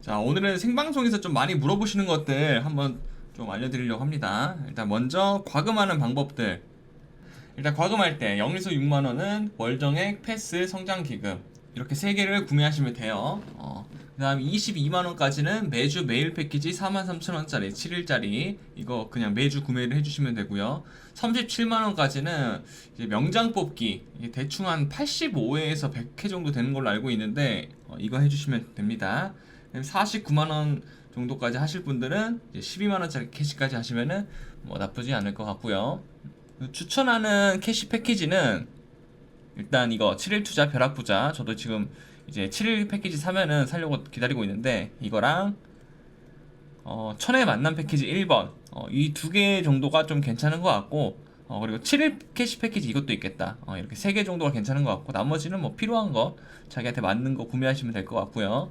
자, 오늘은 생방송에서 좀 많이 물어보시는 것들 한번 좀 알려드리려고 합니다. 일단 먼저 과금하는 방법들. 일단 과금할 때 0에서 6만 원은 월정액, 패스, 성장 기금 이렇게 세 개를 구매하시면 돼요. 어, 그 다음 22만 원까지는 매주 메일 패키지 43,000원짜리 7일짜리 이거 그냥 매주 구매를 해주시면 되고요. 37만 원까지는 이제 명장 뽑기 대충 한 85회에서 100회 정도 되는 걸로 알고 있는데 어, 이거 해주시면 됩니다. 49만 원 정도까지 하실 분들은 이제 12만 원짜리 캐시까지 하시면은 뭐 나쁘지 않을 것 같고요. 추천하는 캐시 패키지는 일단 이거 7일 투자 벼락 부자. 저도 지금 이제 7일 패키지 사면은 살려고 기다리고 있는데 이거랑 어, 천의 만남 패키지 1번. 어, 이 두 개 정도가 좀 괜찮은 것 같고 어, 그리고 7일 캐시 패키지 이것도 있겠다. 어, 이렇게 세 개 정도가 괜찮은 것 같고 나머지는 뭐 필요한 거 자기한테 맞는 거 구매하시면 될 것 같고요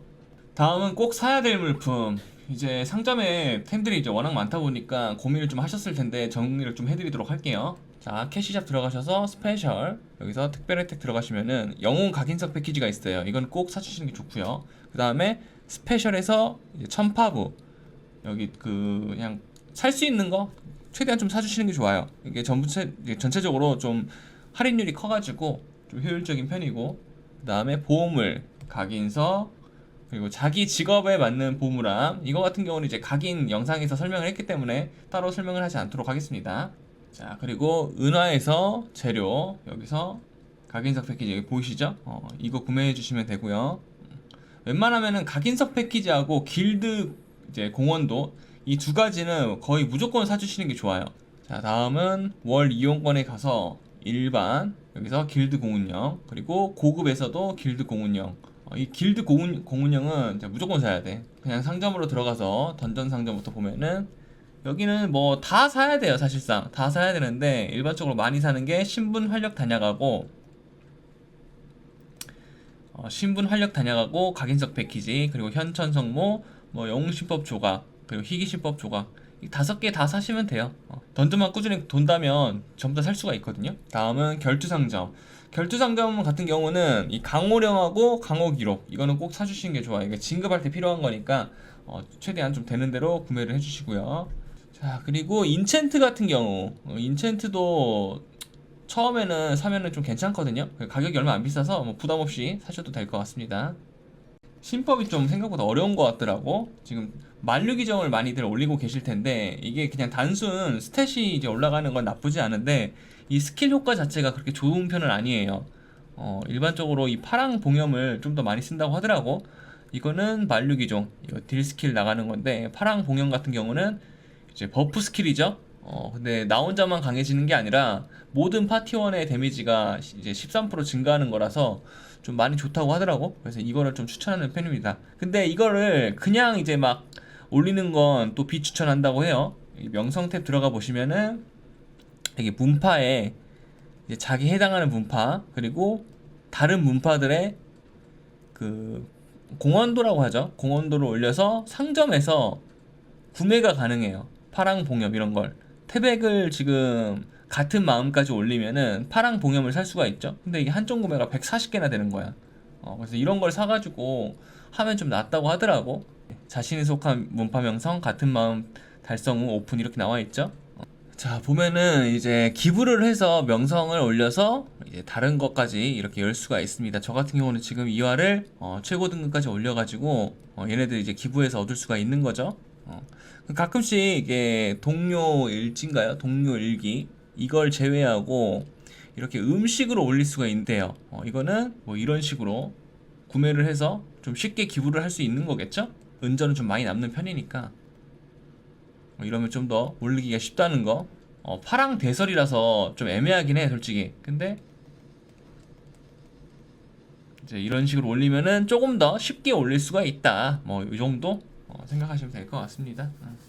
다음은 꼭 사야 될 물품. 이제 상점에 템들이 이제 워낙 많다 보니까 고민을 좀 하셨을 텐데 정리를 좀 해드리도록 할게요. 자 캐시샵 들어가셔서 스페셜. 여기서 특별 혜택 들어가시면은 영웅 각인석 패키지가 있어요. 이건 꼭 사주시는 게 좋고요. 그 다음에 스페셜에서 천파부 여기 그 그냥 살 수 있는 거 최대한 좀 사주시는 게 좋아요. 이게 이게 전체적으로 좀 할인율이 커가지고 좀 효율적인 편이고 그 다음에 보험을 각인서 그리고 자기 직업에 맞는 보물함 이거 같은 경우는 이제 각인 영상에서 설명을 했기 때문에 따로 설명을 하지 않도록 하겠습니다. 자 그리고 은화에서 재료 여기서 각인석 패키지 여기 보이시죠? 어, 이거 구매해 주시면 되고요. 웬만하면은 각인석 패키지하고 길드 이제 공원도 이 두 가지는 거의 무조건 사주시는 게 좋아요. 자, 다음은 월 이용권에 가서 일반 여기서 길드 공운영 그리고 고급에서도 길드 공운영 어, 이 길드 공운, 공운영은 이제 무조건 사야 돼. 그냥 상점으로 들어가서 던전 상점부터 보면은 여기는 뭐 다 사야 돼요 사실상 다 사야 되는데 일반적으로 많이 사는 게 신분 활력 단약하고 어, 신분 활력 단약하고 각인석 패키지 그리고 현천 성모 뭐 영웅신법 조각 그리고 희귀신법 조각 이 다섯 개 다 사시면 돼요. 어, 던전만 꾸준히 돈다면 전부 다 살 수가 있거든요. 다음은 결투상점. 결투상점 같은 경우는 이 강호령하고 강호기록 이거는 꼭 사주시는 게 좋아요. 이게 진급할 때 필요한 거니까 어, 최대한 좀 되는 대로 구매를 해주시고요. 자 그리고 인챈트 같은 경우 어, 인챈트도 처음에는 사면은 좀 괜찮거든요. 가격이 얼마 안 비싸서 뭐 부담 없이 사셔도 될 것 같습니다. 신법이 좀 생각보다 어려운 것 같더라고. 지금 만류 기정을 많이들 올리고 계실 텐데 이게 그냥 단순 스탯이 이제 올라가는 건 나쁘지 않은데 이 스킬 효과 자체가 그렇게 좋은 편은 아니에요. 어, 일반적으로 이 파랑 봉염을 좀 더 많이 쓴다고 하더라고. 이거는 만류 기종, 딜 스킬 나가는 건데 파랑 봉염 같은 경우는 이제 버프 스킬이죠. 어, 근데 나 혼자만 강해지는 게 아니라 모든 파티원의 데미지가 이제 13% 증가하는 거라서 좀 많이 좋다고 하더라고. 그래서 이거를 좀 추천하는 편입니다. 근데 이거를 그냥 이제 막 올리는 건 또 비추천한다고 해요. 이 명성 탭 들어가 보시면은 여기 문파에 자기 해당하는 문파 그리고 다른 문파들의 그 공원도라고 하죠. 공원도를 올려서 상점에서 구매가 가능해요. 파랑 봉엽 이런 걸. 태백을 지금 같은 마음까지 올리면은 파랑 봉염을 살 수가 있죠. 근데 이게 한정 구매가 140개나 되는 거야. 어, 그래서 이런 걸 사가지고 하면 좀 낫다고 하더라고. 자신이 속한 문파 명성 같은 마음 달성 후 오픈 이렇게 나와 있죠. 어. 자 보면은 이제 기부를 해서 명성을 올려서 이제 다른 것까지 이렇게 열 수가 있습니다. 저 같은 경우는 지금 2화를 어, 최고 등급까지 올려가지고 어, 얘네들 이제 기부해서 얻을 수가 있는 거죠. 어. 가끔씩 이게 동료 일지인가요? 동료 일기 이걸 제외하고 이렇게 음식으로 올릴 수가 있대요. 어, 이거는 뭐 이런 식으로 구매를 해서 좀 쉽게 기부를 할 수 있는 거겠죠? 은전은 좀 많이 남는 편이니까 어, 이러면 좀 더 올리기가 쉽다는 거. 어, 파랑 대설이라서 좀 애매하긴 해, 솔직히. 근데 이제 이런 식으로 올리면은 조금 더 쉽게 올릴 수가 있다. 뭐 이 정도 어, 생각하시면 될 것 같습니다. 어.